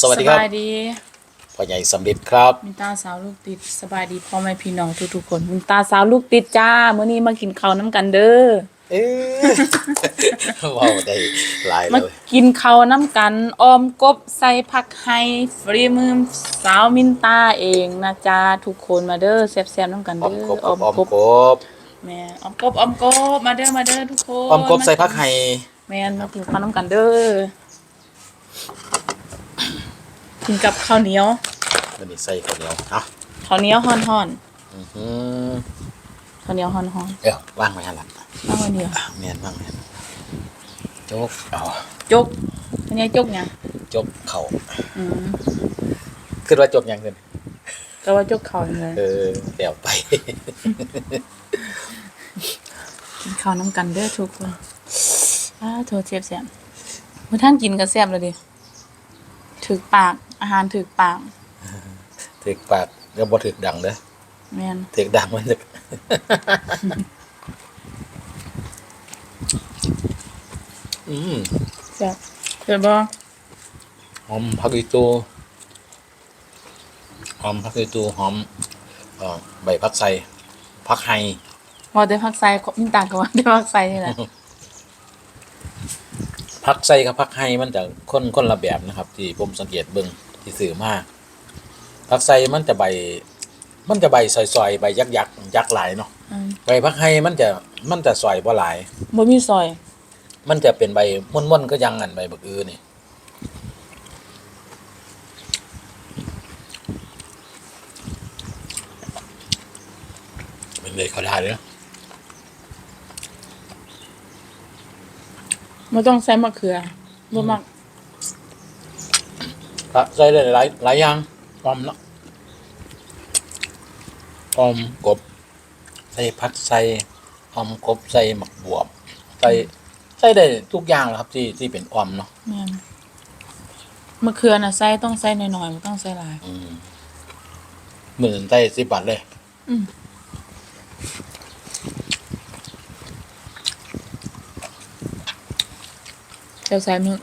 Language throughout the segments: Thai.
สวัสดีครับสบายดีพ่อใหญ่สำลิดครับมินตาสาวลูกติดสบายดีพ่อแม่พี่น้องทุกๆคนมินตาสาวลูกติดจ้ามื้อนี้มากินข้าวน้ำกันเด้อเอ๊ะว้าวได้หลายมาเลยกินข้าวน้ำกันออมกบใส่ผักไห้ฟรีมือสาวมินตาเองนะจ้าทุกคนมาเด้อแซ่บๆน้ำกันออมเด้กอบออมกบแม่ออมกบออมกบมาเด้อมาเด้อทุกคนออมกบใส่ผักไห้แม่นมากินข้าวน้ำกันเด้อ กินกับข้าวเหนียวมันนี่ใส่ข้าวเหนียวเอะข้าวเหนียวฮ้อนอือหือๆข้าวเหนียวฮ้อนๆเอ้าว่างไว้หันหลังตั้งไว้เดียวอะเมียนว่างเมียนโจกเอาจกอันนี้จกเนี่ยจบเข่าอืมขึ้นว่าจบยังขึ้นก็ว่าจกเขาเลยเออเดี๋ยวไป กินข้าวน้ำกันเด้อทุกคนอ้าโทษเสียบเสียบเมื่อท่านกินก็แซ่บเลยดิ ถึกปาก อาหารถึกปากถึกปากเดี๋ยวบ่ถึกดังเด้อแม่นถึกดังมันจะ อืมแซ่บเผ็ดบ่หอมผักอีตูหอมผักอีตูหอมเอ่อใบผักไทรผักไฮว่าได้ผักใส่มินตาก็ว่าได้ผักใส่นี่แหละ ผักไทรกับผักไฮมันจะคนคนละแบบนะครับ ที่ผมสังเกตเบิ่งที่สื่อมากผักไทรมันจะใบ มันจะใบซอยๆใบยักยักๆยักษ์หลายเนาะอืมใบผักไฮมันจะมันจะซอยบ่หลาย บ่มีซอย มันจะเป็นใบม่วนๆก็ยังอันใบบักอือนี่เป็นเลยเขาได้เลย บ่ต้องใส่มะเขือบ่มักก็ใส่ได้หลายหลายอย่างออมเนาะออมกบ ใส่ผัดใส่ออมกบใส่หมักบวบ ใส่ใส่ได้ทุกอย่างแหละครับที่ที่เป็นออมเนาะแม่นมะเขือน่ะใส่ต้องใส่น้อยๆบ่ต้องใส่หลาย อืมหมื่นใส่สิบบาทเลย อืม เดี๋ยวใส่มือ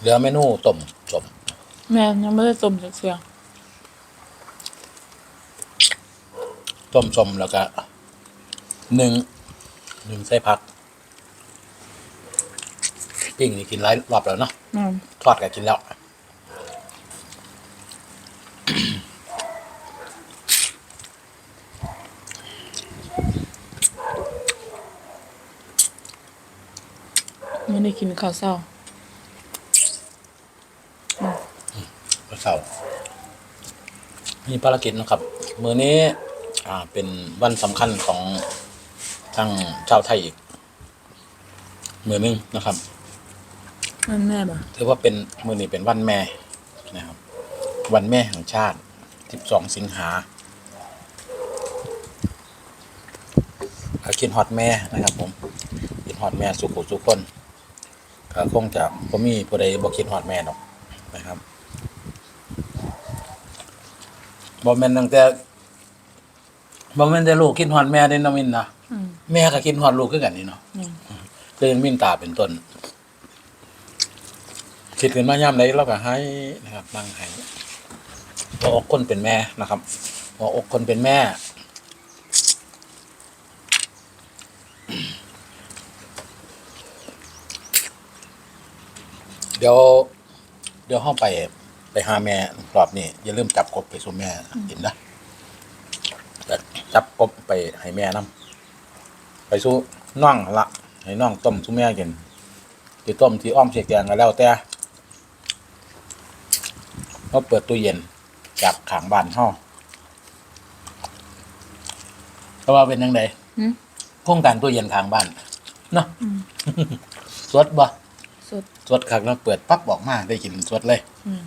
เหลือเมนูต้มสมแม่ยังไม่ได้ต้มจักเทื่อต้มสมแล้วก็หนึ่งหนึ่งใส่ผักปิ้งนี่กินหลายรอบแล้วเนาะอืมทอดก็กินแล้ว ไม่ได้กินข้าวเช้าพระเสาร์มีภารกิจนะครับ มือนี้อ่าเป็นวันสำคัญของทางชาวไทยอีก มือหนึงนะครับนั่นแม่บ่ะถือว่าเป็นมือนี้เป็นวันแม่นะครับ วันแม่แห่งชาติ 12 สิงหาอาคิดฮอดแม่นะครับผมคิดฮอดแม่สุขุสุขคน ก็คงจะผมมีผู้ใดบ่คิดฮอดแม่หรอกนะครับบ่แม่นตั้งแต่บ่แม่นแต่ลูกคิดฮอดแม่เด้น้องมินนะอืมแม่ก็คิดฮอดลูกคือกันนี่เนาะอืมเรื่องมินตาเป็นต้น คิดขึ้นมาย่ำไหนเราก็ให้นะครับนั่งให้หัวอกคนเป็นแม่นะครับหัวอกคนเป็นแม่ เดี๋ยว เดี๋ยวห้องไป ไปหาแม่รอบนี้อย่าลืมจับกบไปสู่แม่กินนะแต่จับกบไปให้แม่นํไปสู่น่องละให้น่องต้มสู่แม่กินที่ต้มที่อ้อมเสียแกงก็แล้วแต่เขาเปิดตู้เย็นจากขางบ้านห้องเพราะว่าเป็นยังไงหืมโครงการตู้เย็นขางบ้านเนาะอืมสดบ่ สดสดคักแล้วเปิดปั๊บออกมาได้กินสดเลยอืม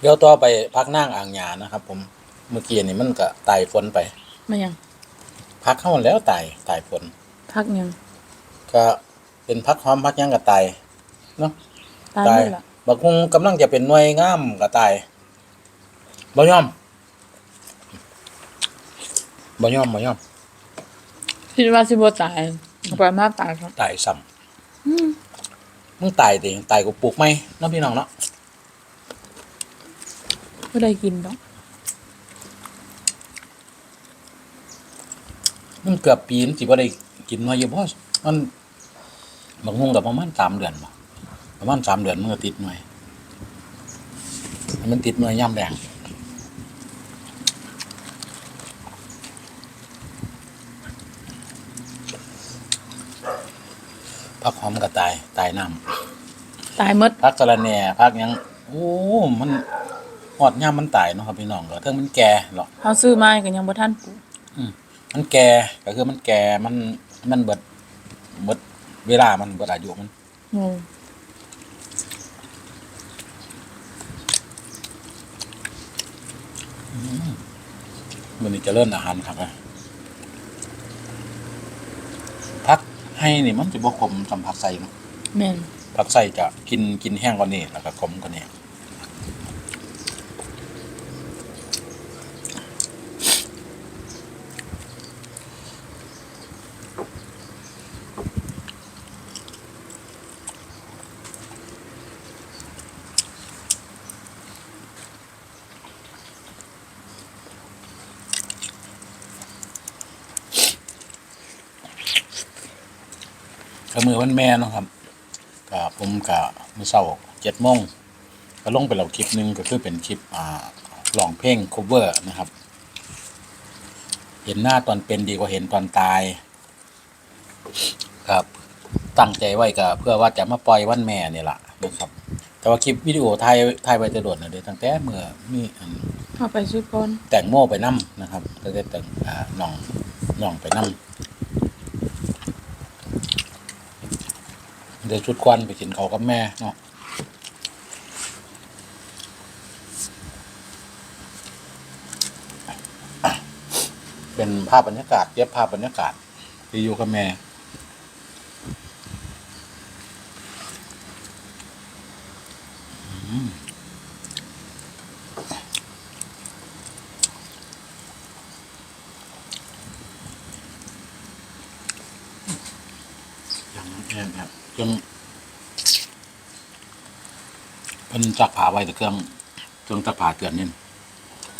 เดี๋ยวต่อไปพักนั่งอ่างหยานะครับ ผมเมื่อกี้นี่มันก็ตายฝนไป มายังพักเข้ามาแล้วตายตายฝนพักยังก็เป็นพักหอมพักหยังก็ตายเนาะ ตายหมดละบักคงกำลังจะเป็นหน่วยงามก็ตายบ่ยอมบ่ยอมบ่ยอม คิดว่าสิบ่ตายเอาไปมาตายครับตายซ้ำมึงตายเองตายกูปลูกไหมเน้องพี่น้องเนาะบ่ได้กินดอกมึงเกือบปีนสิบ่ได้กินมาอยู่บ่มันบางงงกับประมาณสามเดือนบ่ประมาณสามเดือนมึงก็ติดหน่วย มันติดหน่วยย่ำแดง พักหอมก็ตายตายน้ำตายหมดพักสะระแหน่พักหยังโอ้มันหอดย่ามมันตายเนาะครับพี่น้องก็เทิงมันแก่หรอกเฮาซื้อมาก็ยังบ่ทันปลูกมันแก่ก็คือมันแก่มันมันเบิดเบิดเวลามันเบิดอายุมันโอ้มันนี่เจะเริ่มอาหารครับนะพัก ให้นี่มันจะบวขมสัมผัสใส่เนาะแม่นผักใส่จะกินกินแห้งกว่านี้แล้วก็ขมกว่านี้ ก็มือวันแม่เนาะครับก็ผมก็มื้อเช้าเจ็ดโมงก็ลงไปแล้วคลิปหนึงก็คือเป็นคลิปอ่าร้องเพลง cover นะครับ เห็นหน้าตอนเป็นดีกว่าเห็นตอนตาย ครับ ตั้งใจไว้ก็เพื่อว่าจะมาปล่อยวันแม่นี่แหละนะครับ แต่ว่าคลิปวิดีโอถ่ายถ่ายไว้จะโดดนะเดี๋ยวตั้งแต่เมื่อมีอันเอาไปซื้อก่อนแต่งโม่ไปนั่มนะครับ ก็ได้แต่งอ่าน่องน่องไปนั่ม เดี๋ยวชุดควันไปกินเขากับแม่เนาะเป็นภาพบรรยากาศเย็บภาพบรรยากาศที่อยู่กับแม่อย่างนั้นแค่แบบเครื่อง จักผาไว้แต่เครื่องเครื่องจักผาเตือนนี่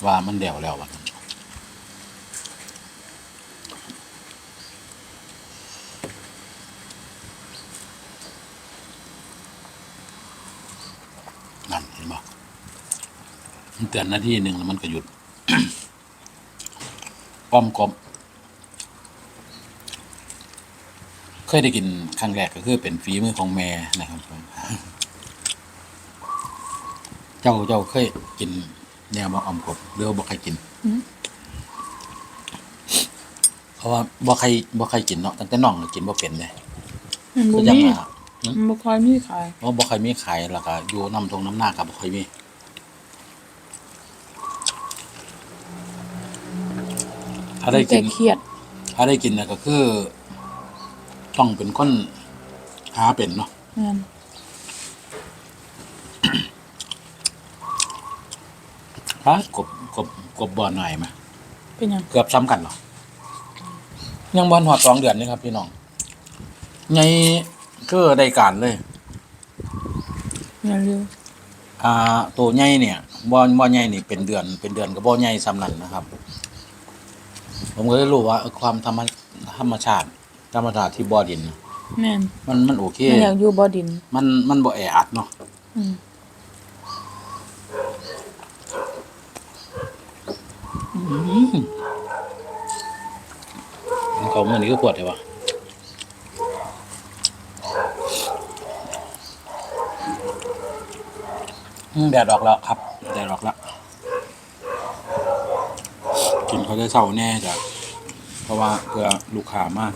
ว่ามันเดี่ยวแล้วว่านั่นเห็นบ่มันเตือนนาทีหนึ่งแล้วมันก็หยุด ป้อมกลบเคยได้กินครั้งแรกก็คือเป็นฝีมือของแม่นะครับ จ้าเจ้าเคยกินแนวบะออมกบหรือว่าบ่ใครกินเพราะว่าบ่ใครบ่ใครกินเนาะตั้งแต่น้องก็กินบ่เป็นเลยมันบ่คือจังมีว่ามันบ่ค่อยมีขายเพราะบ่ใครมีขายแล้วก็อยู่น้ำทงน้ำหน้ากับบ่ค่อยมีถ้าได้กิแต่นเครียดถ้าได้กินเนี่ยก็คือ ต้องเป็นคนหาเป็นเนาะ แม่นพระกบกบกบบ่อหน่อยไหมเป็นหยังเกือบซ้ำกันเหรอยังบอลหอดสองเดือนนี่ครับพี่น้องไงก็ได้การเลยอย่าลืมอ่าตัวใหญ่เนี่ยบอลบอลใหญ่นี่เป็นเดือน เป็นเดือนกับบอลใหญ่ซ้ำนั่นนะครับ ผมก็เลยรู้ว่าเออความธรรมธรรมชาติธรรมชาติที่บ่อดินน่ะแม่นมันมันโอเคมันอยากอยู่บ่ดิน มันมันบ่แออัดเนาะ อืมเขาเมื่อนี้ก็ปวดเลยวะแดดออกแล้วครับแดดออกแล้วกินเขาได้เศร้าแน่จ้ะเพราะว่าเพื่อลูกค้ามาก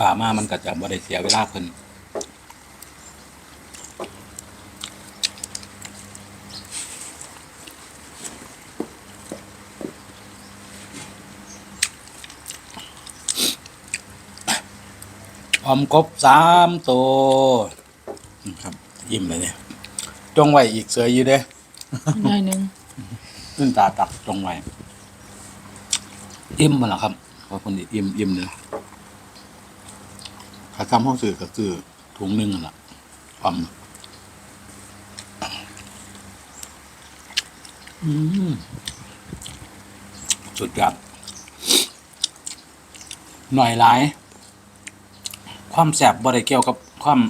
ลูกค้ามามันก็จะบ่ได้เสียเวลาเพิ่นออมกบสามตัวนะครับอิ่มเลยเนี่ยจงไว้อีกเสืออยู่เด้หน่อยหนึงขึ้นตาตักจงไว้อิ่มมาแล้วครับเพราะคนนี้อิ่มอิ่มเลย ขาทำห้องสื่อก็คือถุงหนึ่งน่ะความอืมสุดยอดหน่อยหลาย ความแสบบ่ได้เกี่ยวกับความ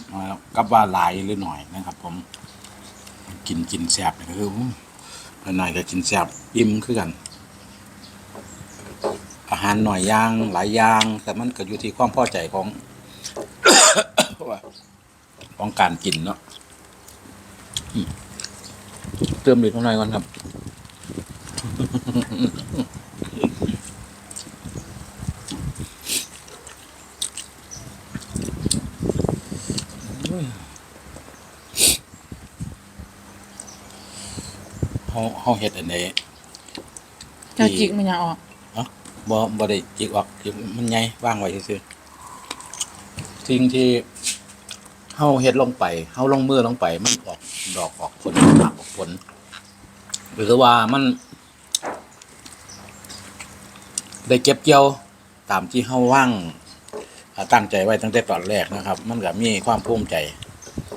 กับว่าหลายหรือหน่อยนะครับ ผม กินกินแสบนี่ก็คือหน่อยก็กินแสบอิ่มคือกัน อาหารหน่อยย่างหลายย่าง แต่มันก็อยู่ที่ความพอใจของ ของการกินเนาะอืมเติมอีกหน่อยก่อนครับเฮาเฮาเฮ็ดอันนี้เจ้าจิกมันยังออกบ่บ่ได้จิกออกจิกมันใหญ่วางไว้ซื่อๆสิ่งที่ เฮาเฮ็ดลงไปเฮาลงมือลงไป มันออกดอกออกผลออกผล หรือว่ามันได้เก็บเกี่ยวตามที่เฮาว่างตั้งใจไว้ตั้งแต่ตอนแรกนะครับ มันก็มีความภูมิใจ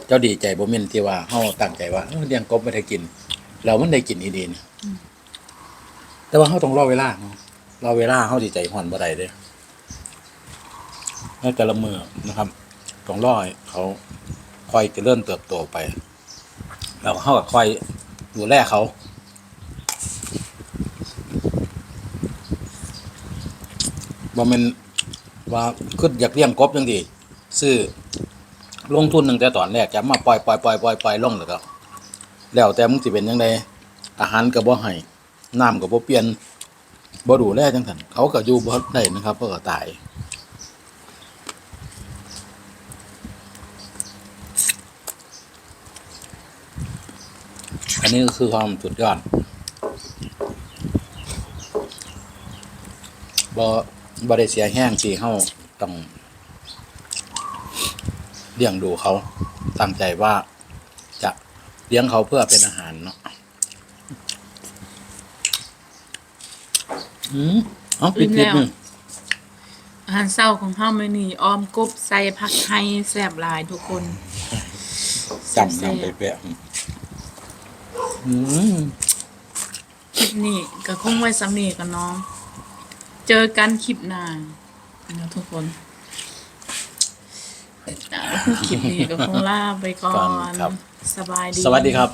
เจ้าดีใจบ่แม่นที่ว่าเฮาตั้งใจว่าเออเลี้ยงกบไม่ได้กิน แล้วมันได้กินอีดีนะแต่ว่าเฮาต้องรอเวลาเนาะรอเวลาเฮาสิใจฮ้อนบ่ได้เด้ในแต่ละมือนะครับ ต้องรอให้เขาค่อยเริญเติบโตไป แล้วเฮาก็ค่อยดูแลเขาบ่แม่นว่าคืออยากเลี้ยงกบจังซี่ซื้อลงทุนตั้งแต่ตอนแรกจะมาปล่อยปล่อยปล่อยปล่อยปล่อยลงแล้วก็แล้วแต่มึงสิเป็นยังไงอาหารก็บ่ให้น้ำก็บ่เปลี่ยนบ่ดูแลจังซั่นเขาก็อยู่บ่ได้นะครับเขาก็ตาย อันนี้ก็คือความสุดยอดบ่บ่ได้เสียแห้งที่เฮาต้องเลี้ยงดูเขาตั้งใจว่าจะเลี้ยงเขาเพื่อเป็นอาหารเนาะอืมเอาปิดอิ่ปิดมแล้วมึงอาหารเช้าของเฮามื้อนี้ออมกบใส่ผักไห้แซ่บหลายทุกคนจำนำไปแปะ อืมคลิปนี้ก็คงไว้สำนีกันเน้อง เจอกันคลิปหน้านะทุกคนอ่าคลิปนี้ก็คงลาไปก่อนสบายดี สวัสดีครับ